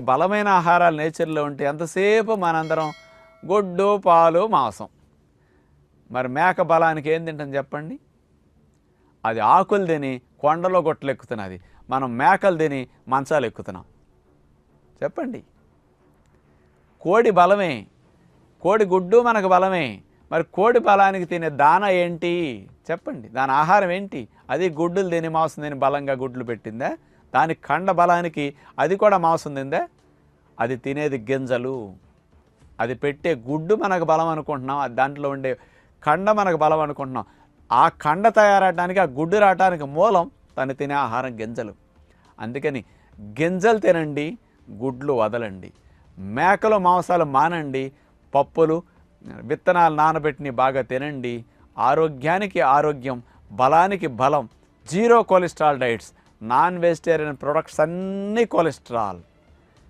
బలమైన ఆహారాలు నేచర్లో ఉంటే ఎంతసేపు మనందరం గొడ్డు పాలు మాంసం. మరి మేక బలానికి ఏం తింటాం చెప్పండి? అది ఆకులు తిని కొండలో గొట్టలు ఎక్కుతున్నది మనం మేకలు తిని మంచాలు ఎక్కుతున్నాం. చెప్పండి. కోడి బలమే. కోడి గుడ్డు మనకు బలమే. మరి కోడి బలానికి తినే దాన ఏంటి? చెప్పండి. దాని ఆహారం ఏంటి? అది గుడ్డులు తిని మాంసం తిని బలంగా గుడ్లు పెట్టిందా? దాని కండ బలానికి అది కూడా మాంసం తిందే? అది తినేది గింజలు. అది పెట్టే గుడ్డు మనకు బలం అనుకుంటున్నాం దాంట్లో ఉండే కండ మనకు బలం అనుకుంటున్నాం. ఆ కండ తయారవడానికి ఆ గుడ్డు రావడానికి మూలం తను తినే ఆహారం గింజలు. అందుకని గింజలు తినండి గుడ్లు వదలండి. మేకలు మాంసాలు మానండి పప్పులు విత్తనాలు నానబెట్టిని బాగా తినండి. ఆరోగ్యానికి ఆరోగ్యం బలానికి బలం zero cholesterol diets. Non vegetarian products అన్నీ కొలెస్ట్రాల్